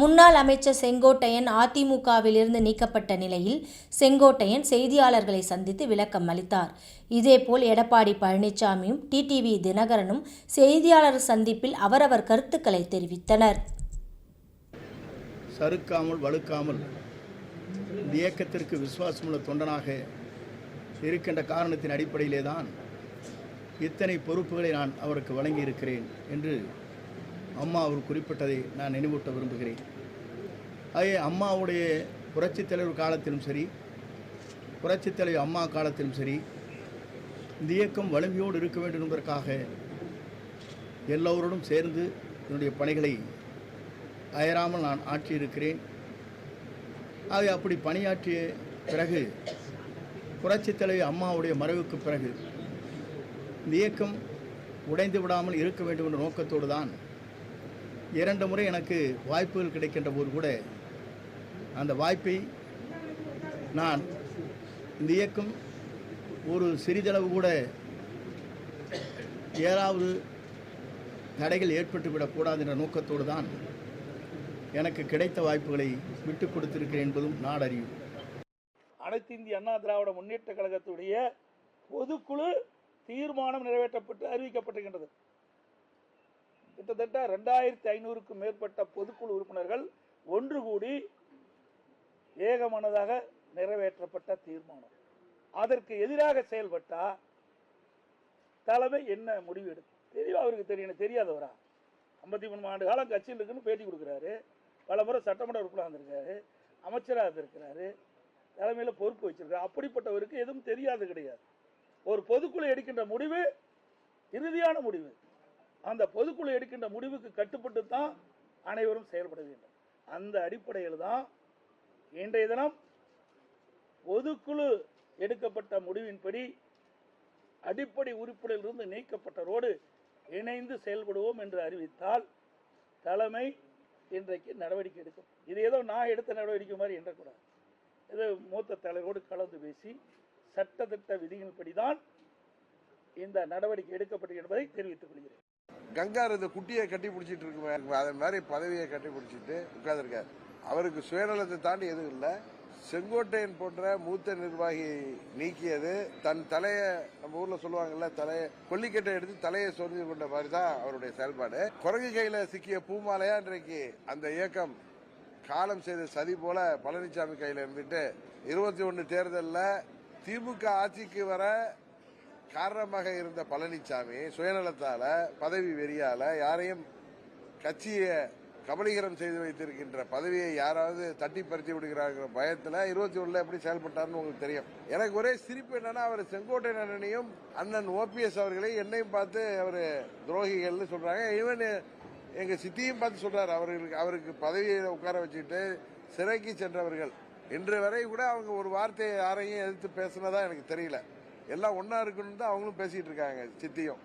முன்னாள் அமைச்சர் செங்கோட்டையன் அதிமுகவிலிருந்து நீக்கப்பட்ட நிலையில் செங்கோட்டையன் செய்தியாளர்களை சந்தித்து விளக்கம் அளித்தார். இதேபோல் எடப்பாடி பழனிசாமியும் டிடிவி தினகரனும் செய்தியாளர் சந்திப்பில் அவரவர் கருத்துக்களை தெரிவித்தனர். சறுக்காமல் வழுக்காமல் இந்த இயக்கத்திற்கு விசுவாசமுள்ள தொண்டனாக இருக்கின்ற காரணத்தின் அடிப்படையிலே தான் இத்தனை பொறுப்புகளை நான் அவருக்கு வழங்கியிருக்கிறேன் என்று அம்மா அவர் குறிப்பிட்டதை நான் நினைவூட்ட விரும்புகிறேன். அதே அம்மாவுடைய புரட்சித் தலைவர் காலத்திலும் சரி புரட்சித் தலைவர் அம்மா காலத்திலும் சரி இந்த இயக்கம் வலிமையோடு இருக்க வேண்டும் என்பதற்காக எல்லோரோடும் சேர்ந்து என்னுடைய பணிகளை அயராமல் நான் ஆற்றியிருக்கிறேன். அதை அப்படி பணியாற்றிய பிறகு புரட்சித் தலைவி அம்மாவுடைய மறைவுக்கு பிறகு இந்த இயக்கம் உடைந்து விடாமல் இருக்க வேண்டும் என்ற நோக்கத்தோடு தான் இரண்டு முறை எனக்கு வாய்ப்புகள் கிடைக்கின்ற போது கூட அந்த வாய்ப்பை நான் இந்த இயக்கம் ஒரு சிறிதளவு கூட ஏதாவது தடைகள் ஏற்பட்டுவிடக்கூடாது என்ற நோக்கத்தோடு தான் எனக்கு கிடைத்த வாய்ப்புகளை விட்டுக் கொடுத்திருக்கிறேன் என்பதும் நாடறியும். அனைத்து இந்திய அண்ணா திராவிட முன்னேற்ற கழகத்துடைய பொதுக்குழு தீர்மானம் நிறைவேற்றப்பட்டு அறிவிக்கப்பட்டிருக்கின்றது. கிட்டத்தட்ட ரெண்டாயிரத்தி ஐநூறுக்கும் மேற்பட்ட பொதுக்குழு உறுப்பினர்கள் ஒன்று கூடி ஏகமனதாக நிறைவேற்றப்பட்ட தீர்மானம். அதற்கு எதிராக செயல்பட்டால் தலைமை என்ன முடிவு எடுக்கும்? தெளிவாக அவருக்கு தெரியணும் தெரியாதவரா? ஐம்பத்தி மூணு ஆண்டு காலம் கட்சியில் இருக்குன்னு பேட்டி கொடுக்குறாரு. பல முறை சட்டமன்ற உறுப்பினர் வந்திருக்காரு அமைச்சராக இருந்திருக்கிறாரு. தலைமையில் பொறுப்பு வச்சிருக்காரு. அப்படிப்பட்டவருக்கு எதுவும் தெரியாது கிடையாது. ஒரு பொதுக்குழு எடுக்கின்ற முடிவு இறுதியான முடிவு. அந்த பொதுக்குழு எடுக்கின்ற முடிவுக்கு கட்டுப்பட்டு தான் அனைவரும் செயல்பட வேண்டும். அந்த அடிப்படையில் தான் இன்றைய தினம் பொதுக்குழு எடுக்கப்பட்ட முடிவின்படி அடிப்படை உறுப்பினரிலிருந்து நீக்கப்பட்டரோடு இணைந்து செயல்படுவோம் என்று அறிவித்தால் தலைமை இன்றைக்கு நடவடிக்கை எடுக்கும். இது ஏதோ நான் எடுத்த நடவடிக்கை மாதிரி என்றக்கூடாது. இது மூத்த தலைவரோடு கலந்து பேசி சட்டத்திட்ட விதிகளின்படி தான் இந்த நடவடிக்கை எடுக்கப்பட்டது என்பதை தெரிவித்துக் கொள்கிறேன். கங்கார் இந்த குட்டியை கட்டி பிடிச்சிட்டு இருக்கு அதே மாதிரி பதவியை கட்டி பிடிச்சிட்டு உட்கார்ந்துருக்காரு. அவருக்கு சுயநலத்தை தாண்டி எதுவும் இல்லை. செங்கோட்டையன் போன்ற மூத்த நிர்வாகி நீக்கியது. தன் தலையை நம்ம ஊர்ல சொல்லுவாங்கல்ல தலையை கொல்லிக்கட்டை எடுத்து தலையை சொரிஞ்சு கொண்ட மாதிரி தான் அவருடைய செயல்பாடு. குரங்கு கையில சிக்கிய பூமாலையா இன்றைக்கு அந்த இயக்கம் காலம் செய்த சதி போல பழனிசாமி கையில இருந்துட்டு இருபத்தி ஒன்று தேர்தலில் திமுக ஆட்சிக்கு வர காரணமாக இருந்த பழனிசாமி சுயநலத்தால பதவி வெறியால யாரையும் கட்சியை கபலீகரம் செய்து வைத்திருக்கின்ற பதவியை யாராவது தட்டி பறித்து விடுகிறார்கள் பயத்தில் இருபத்தி ஒண்ணுல எப்படி செயல்பட்டார்னு உங்களுக்கு தெரியும். எனக்கு ஒரே சிரிப்பு என்னன்னா அவர் செங்கோட்டை நன்னனையும் அண்ணன் ஓபிஎஸ் அவர்களை என்னையும் பார்த்து அவர் துரோகிகள்னு சொல்றாங்க. ஈவன் எங்க சித்தியும் பார்த்து சொல்றாரு. அவர்களுக்கு அவருக்கு பதவியை உட்கார வச்சுட்டு சிறைக்கு சென்றவர்கள். இன்று வரை கூட அவங்க ஒரு வார்த்தையை யாரையும் எதிர்த்து பேசுனதா எனக்கு தெரியல. எல்லாம் ஒன்றா இருக்குன்னு தான் அவங்களும் பேசிகிட்டு இருக்காங்க சித்தியும்.